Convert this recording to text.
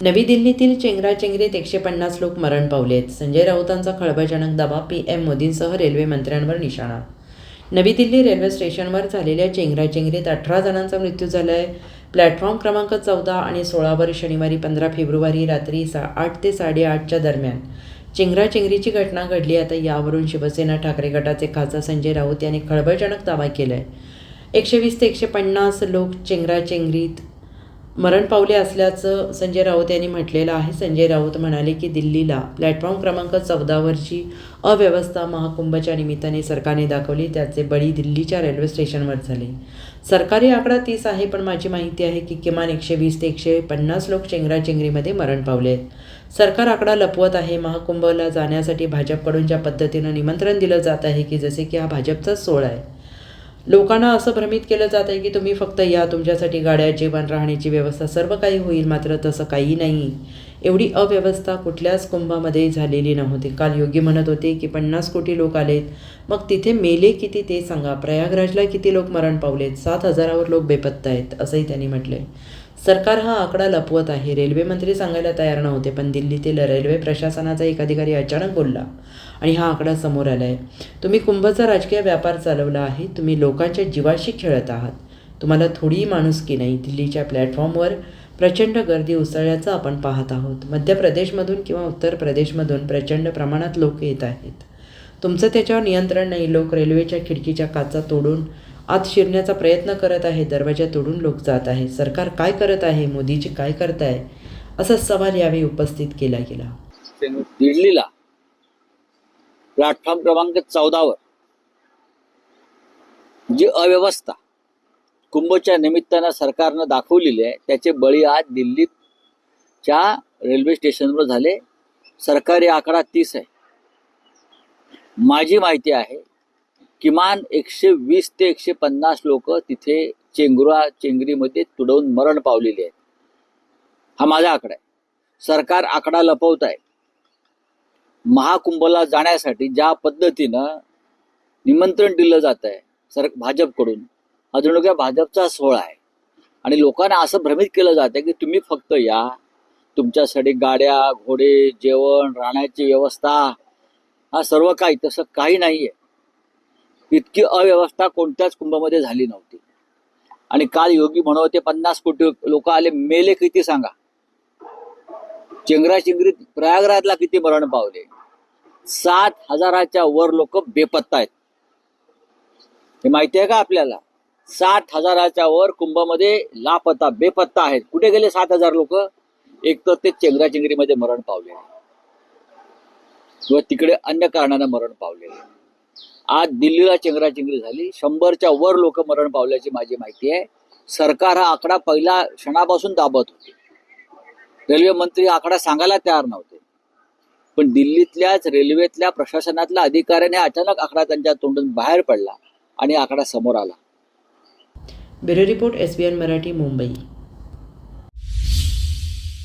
नवी दिल्लीतील चेंगराचेंगरीत एकशे पन्नास लोक मरण पावलेत. संजय राऊतांचा खळबळजनक दावा पी एम मोदींसह रेल्वे मंत्र्यांवर निशाणा. नवी दिल्ली रेल्वे स्टेशनवर झालेल्या चेंगराचेंगरीत अठरा जणांचा मृत्यू झाला आहे प्लॅटफॉर्म क्रमांक चौदा आणि सोळावर शनिवारी पंधरा फेब्रुवारी रात्री सा आठ ते साडेआठच्या दरम्यान. चेंगराचेंगरीची घटना घडली आता यावरून शिवसेना ठाकरे गटाचे खासदार संजय राऊत यांनी खळबळजनक दावा केला आहे एकशे वीस ते एकशे पन्नास लोक चेंगराचेंगरीत मरण पावले असल्याचं संजय राऊत यांनी म्हटलेलं आहे. संजय राऊत म्हणाले की दिल्लीला प्लॅटफॉर्म क्रमांक चौदावरची अव्यवस्था महाकुंभच्या निमित्ताने सरकारने दाखवली. त्याचे बळी दिल्लीच्या रेल्वे स्टेशनवर झाले. सरकारी आकडा तीस आहे पण माझी माहिती आहे की किमान एकशे वीस ते एकशे पन्नास लोक चेंगराचेंगरीमध्ये मरण पावले आहेत. सरकार आकडा लपवत आहे. महाकुंभला जाण्यासाठी भाजपकडून ज्या पद्धतीनं निमंत्रण दिलं जात आहे की जसे की हा भाजपचाच सोहळा आहे. लोकांना असं भ्रमित केलं जात आहे की तुम्ही फक्त या तुमच्यासाठी गाड्या जेवण राहण्याची व्यवस्था सर्व काही होईल मात्र तसं काही नाही. एवढी अव्यवस्था कुठल्याच कुंभामध्ये झालेली नव्हती. काल योगी म्हणत होते की पन्नास कोटी लोक आलेत. मग तिथे मेले किती ते सांगा. प्रयागराजला किती लोक मरण पावलेत? सात हजारावर लोक बेपत्ता आहेत असंही त्यांनी म्हटलंय. सरकार हा आकडा लपवत आहे. रेल्वे मंत्री सांगायला तयार नव्हते पण दिल्लीतील रेल्वे प्रशासनाचा एक अधिकारी अचानक बोलला आणि हा आकडा समोर आला आहे तुम्ही कुंभचा राजकीय व्यापार चालवला आहे तुम्ही लोकांच्या जीवाशी खेळत आहात. तुम्हाला थोडीही माणुसकी नाही दिल्लीच्या प्लॅटफॉर्मवर प्रचंड गर्दी उसळल्याचं आपण पाहत आहोत. मध्य प्रदेशमधून किंवा उत्तर प्रदेशमधून प्रचंड प्रमाणात लोक येत आहेत. तुमचं त्याच्यावर नियंत्रण नाही लोक रेल्वेच्या खिडकीच्या काचा तोडून आत शिरण्याचा प्रयत्न करत आहे दरवाजा तोडून लोक जात आहे. सरकार काय करत आहे? मोदीजी काय करत आहे असा सवाल यावेळी उपस्थित केला गेला. दिल्लीला प्लॅटफॉर्म क्रमांक चौदावर जी अव्यवस्था कुंभच्या निमित्तानं सरकारनं दाखवलेली आहे त्याचे बळी आज दिल्लीच्या रेल्वे स्टेशनवर झाले. सरकारी आकडा तीस आहे. माझी माहिती आहे किमान एकशे वीस ते एकशे पन्नास लोक तिथे चेंगुरा चेंगरीमध्ये तुडवून मरण पावलेले आहेत. हा माझा आकडा आहे. सरकार आकडा लपवत आहे महाकुंभला जाण्यासाठी ज्या पद्धतीनं निमंत्रण दिलं जात आहे सर भाजपकडून हा जणू काय भाजपचा सोहळा आहे. आणि लोकांना असं भ्रमित केलं जातं की तुम्ही फक्त या. तुमच्यासाठी गाड्या घोडे जेवण राहण्याची व्यवस्था हा सर्व काही तसं काही नाही आहे इतकी अव्यवस्था कोणत्याच कुंभामध्ये झाली नव्हती. आणि काल योगी म्हणत होते पन्नास कोटी लोक आले मेले किती सांगा. चेंगराचेंगरीत प्रयागराजला किती मरण पावले? सात हजाराच्या वर लोक बेपत्ता आहेत. हे माहिती आहे का आपल्याला? सात हजाराच्या वर कुंभमध्ये लापत्ता बेपत्ता आहेत. कुठे गेले सात हजार लोक? एक तर ते चेंगराचेंगरीमध्ये मरण पावले. किंवा तिकडे अन्य कारणानं मरण पावले. आज दिल्लीला चेंगराचेंगरी झाली. शंभरच्या वर लोक मरण पावल्याची माझी माहिती आहे. सरकार हा आकडा पहिल्या क्षणापासून दाबत होते. रेल्वे मंत्री आकडा सांगायला तयार नव्हते. पण दिल्लीतल्याच रेल्वेतल्या प्रशासनातल्या अधिकाऱ्याने अचानक आकडा त्यांच्या तोंडून बाहेर पडला आणि आकडा समोर आला. Bureau report S B N Marathi Mumbai.